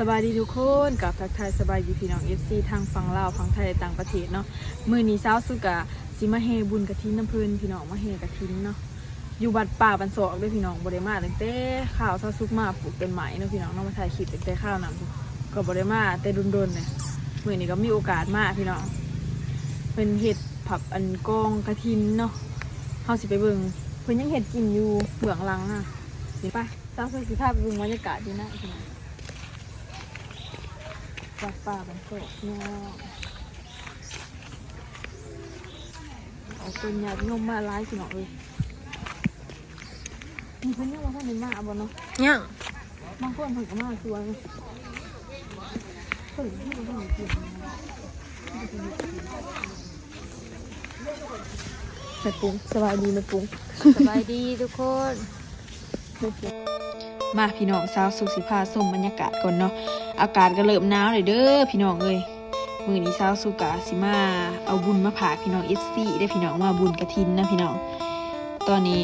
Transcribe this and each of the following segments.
สบายดีทุกคนกับทักทายสบายดีพี่น้อง FC ทางฝั่งลาวฝั่งไทยต่างประเทศเนาะมือนี้เช้าสุกะสิมาเฮบุญกะทินน้ำพิ่นพี่น้องมาเฮกะทินเนาะอยู่บัดป่าบันศอกด้วยพี่น้องบ่ได้มาตั้งแต่ข้าวเช้าสุกมาปลูกต้นไม้เนาะพี่น้องเนาะมาถ่ายคลิปตั้งแต่ข้าวนํก็บ่ได้มาแต่ดุนๆเนี่ยมือนี้ก็มีโอกาสมากพี่น้องเพิ่นเฮ็ดผับอันกองกะทินเนาะเฮาสิไปเบิ่งเพิ่นยังเฮ็ดกินอยู่เบื้องหลังอะสิไปเช้าสุกสิพาไปเบิ่งบรรยากาศดีนะพี่น้อง จากป่าบันโศกเนาะเอาคนหยาดนมมาไล่สิเนาะเลยมีเพิ่นยังว่าท่านเป็นมาบ่เนาะยังบางคนเพิ่นก็มาสวยเพิ่นที่บ่ทันเกี่ยวแม่ปุ้งสบายดีแม่ปุ้งสบายดีทุกคน มาพี่น้องสาวสุขสิพาส้มบรรยากาศก่อนเนาะอากาศก็เริ่มหนาวเลยเด้อพี่น้องเอ้ยมือนี้สาวสุกะสิมาเอาบุญมาผากพี่น้อง FC ได้พี่น้องมาบุญกระถินนะพี่น้องตอนนี้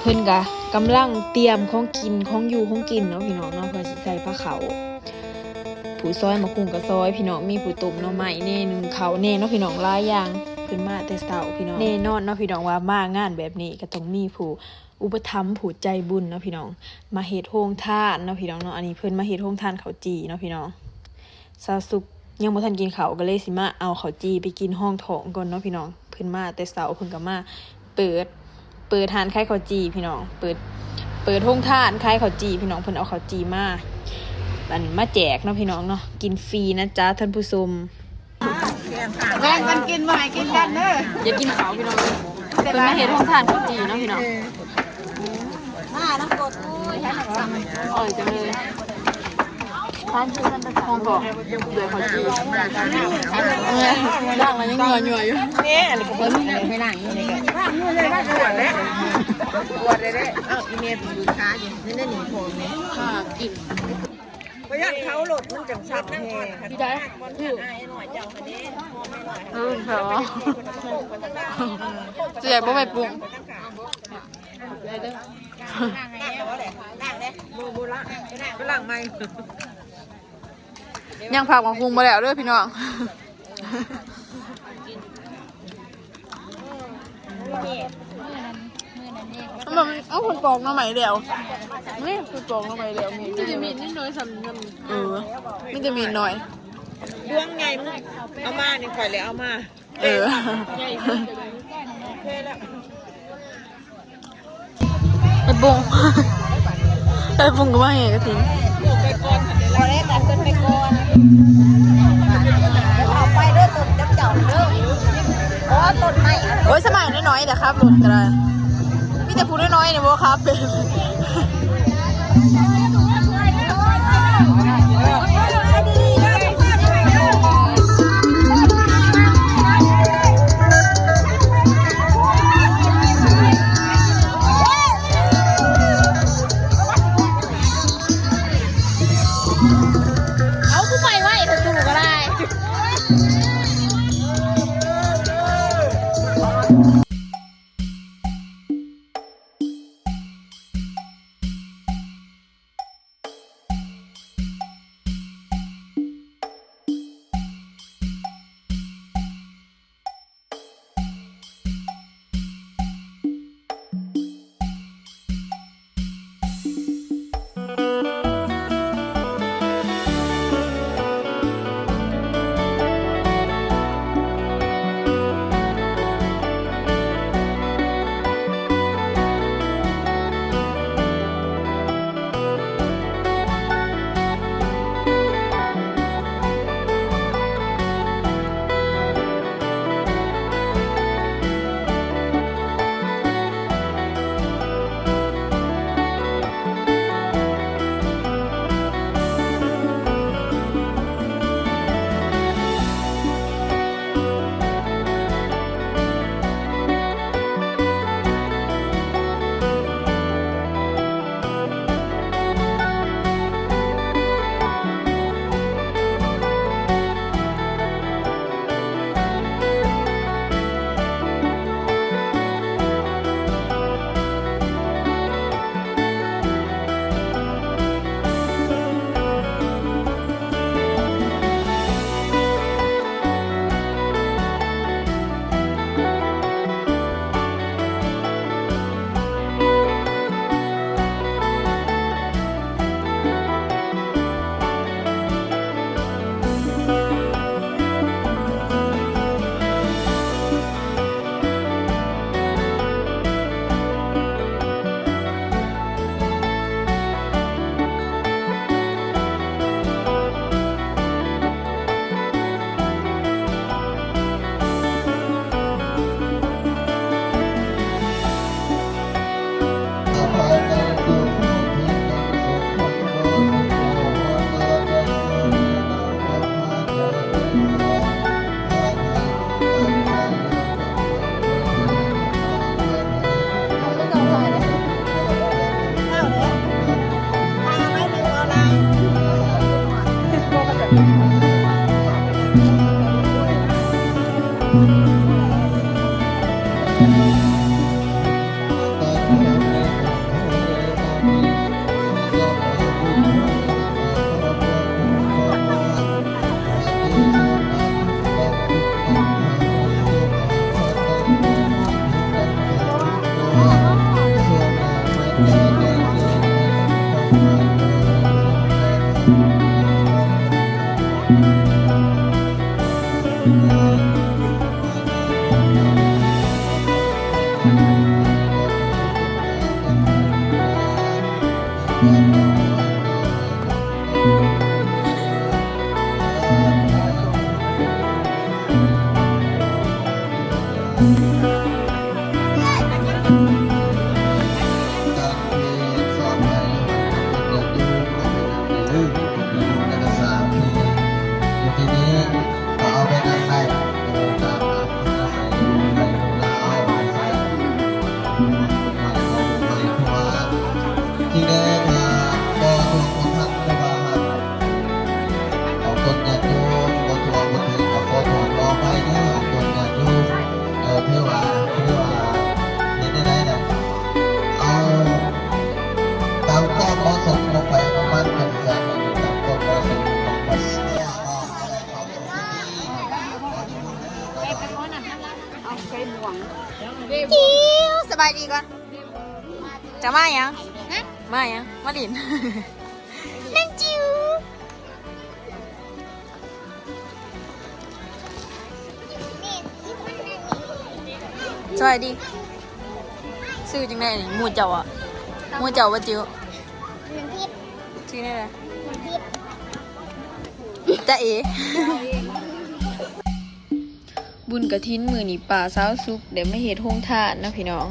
เพิ่นกะกำลังเตรียมของกินของอยู่ของกินเนาะพี่น้องเนาะเพื่อสิใส่ผ้าเขาวผู้ซอยมะคุงกับซอย พี่น้องมีผู้ตุ้มหน่อไม้แน่หนึ่งเขาแน่เนาะพี่น้องลายอย่างเพิ่นมาแต่เช้าพี่น้องแน่นอนเนาะพี่น้องว่ามางานแบบนี้ก็ต้องมีผู้ อุปถัมภ์ผู้ใจบุญเนาะพี่น้อง มาเฮ็ดโฮงทานเนาะพี่น้องเนาะอันนี้เพิ่นมาเฮ็ดโฮงทานข้าวจีเนาะพี่น้องซาวสุกยังบ่ทันกินข้าวก็เลยสิมาเอาข้าวจีไปกินห้องท้องก่อนเนาะพี่น้องเพิ่นมาแต่เช้าเพิ่นก็มาเปิด เปิดทานขายข้าวจีพี่น้อง เปิด เปิดห้องทานขายข้าวจีพี่น้องเพิ่นเอาข้าวจีมาอันมาแจกเนาะพี่น้องเนาะกินฟรีนะจ๊ะท่านผู้ชมแบ่งกันกินมาให้กินกันเด้ออย่ากินข้าวพี่น้องเพิ่นมาเฮ็ดห้องทานข้าวจีเนาะพี่น้องมา น้ำกดอุ้ยอร่อยจังเลยทานชื่อท่านประธานบอกเลยข้าวจีเออด่างแล้วยังเงื่อหน่วยอยู่เนี่ยอะไรก็เพิ่นไม่นั่งอยู่นี่ก็ว่างอยู่เลยว่างปวดแล้วปวดเลยเด้เอ้าอีเมลอยู่ช้าอยู่นี่ได้หนีโผล่เนี่ยค่ะกินประหยัดเขาหลดมันจังชัดแน่พี่ได้อยู่เออเหรอจะอยากบ่ไปปรุง บูบูละไปหลังไม่ยังผักมาปรุงมาแล้วเด้วยพี่น้องมันเอาคนปอกมาใหม่เดียวนี่คนปอกมาใหม่เดียวมีจะมีนิดน้อยสำคัญเออมันจะมีหน่อยดวงไงมึงเอามานี่ข่อยเลยเอามา เออเท่แล้ว ไอ้บุ้งไอ้บุ้งก็ว่าไงกระทินไปกอนพอได้ตัดกันไปก่อนเอาไปเด้อต้นจับเจ้าเด้ออ๋อต้นไม้โอ้ยสมัยน้อยๆแต่ครับหลุดกันเลยมีแต่พูดน้อยๆเนี่ยบ่ครับ ยังมายังมาดินนั่งจิ๋วสวัสดีซื้อจังไดนี่หมูเจ้าอะหมูเจ้าว่าจิ๋วชื่อนี่เลยจะเอบุญกระทินมือนี่ป่าสาวซุกเดี๋ยวไม่เฮ็ดโฮงทานนะพี่น้อง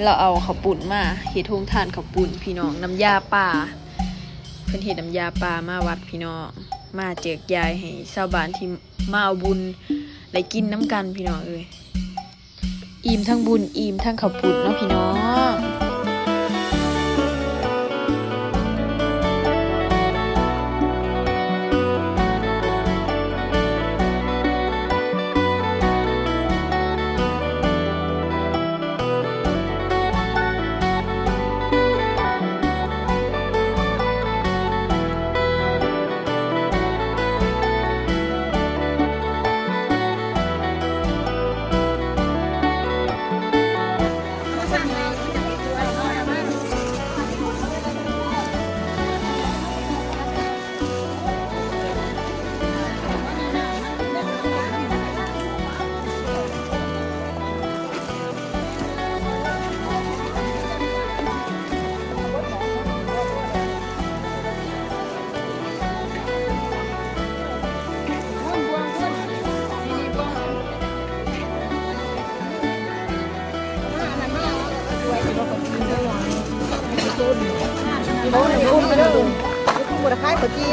เราเอาข้าวปุ่นมาเห็ดทงทานข้าวปุ่นพี่น้องน้ำยาป่าเพิ่นเห็ดน้ำยาป่ามาวัดพี่น้องมาเจกยายให้ชาวบ้านที่มาเอาบุญได้กินน้ำกันพี่น้องเอ้ยอิ่มทั้งบุญอิ่มทั้งข้าวปุ่นเนาะพี่น้อง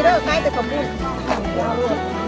เด้อขายแต่ข้าวปุ้นบ่ได้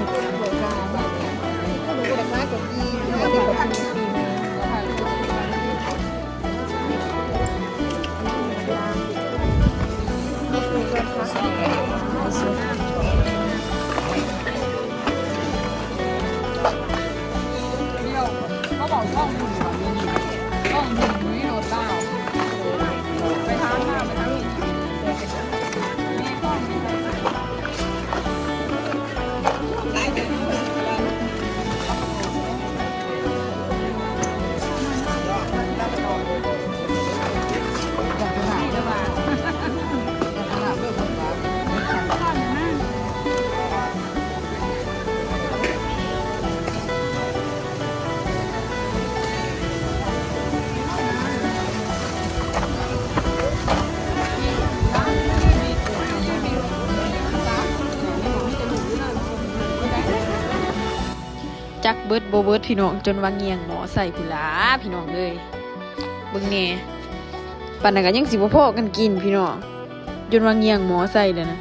บิดโบเบิดพี่น้องจนว่าเงียงหมอใส่ผู้หลาพี่น้องเลยเบิ่งแหน่ปานนั้นก็ยังสิบ่พอกันกินพี่น้องจนว่าเงียงหมอใส่เลยนะ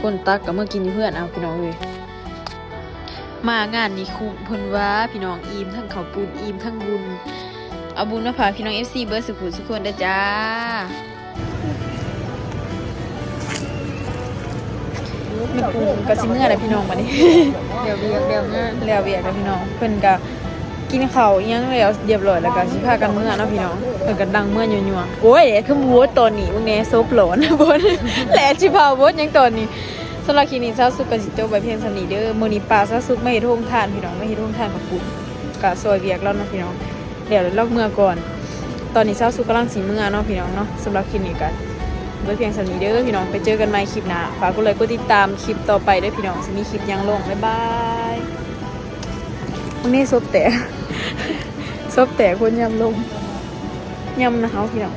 คนตักก็มากินอยู่เพื่อนเอาพี่น้องเลยมางานนี้คุ้มเพิ่นว่าพี่น้องอิ่มทั้งข้าวปุ้นอิ่มทั้งบุญเอาบุญมาฝากพี่น้อง FC เบิร์ดสุขุมสุขคนเด้อจ้า แม่ปูก็สิเมื่อแหละพี่น้องบัดนี้เดี๋ยวเบียกเดี๋ยวงานแล้วเวียกแล้วพี่น้องเพิ่นก็กินข้าวอิหยังแล้วเรียบร้อยแล้วก็สิพากันเมื่อเนาะพี่น้องเพิ่นก็ดังเมื่อยัวๆโอ้ยคือหมูตอนนี้มึงแน่โซบหลอน บ่นแหละสิพาบ่ยังตอนนี้สำหรับคลิปนี้ซาวสุกก็สิจบไปเพียงเท่านี้เด้อมื้อนี้ป้าซาวสุกไม่เฮ็ดโรงทานพี่น้องไม่เฮ็ดโรงทานกับปุ่นก็ซอยเวียกแล้วเนาะพี่น้องเดี๋ยวเราเมื่อก่อน ตอนนี้ซาวสุกกำลังสิเมื่อเนาะพี่น้องเนาะสำหรับคลิปนี้ก็ ไว้เพียงสำนี้เด้อพี่น้องไปเจอกันใหม่คลิปหน้าฝากกดไลค์กดติดตามคลิปต่อไปเด้อพี่น้องสิมีคลิปหยังลงบ๊ายบายวันนี้ซบแต่ซบแต่คนยำลงยำนะเขาพี่น้อง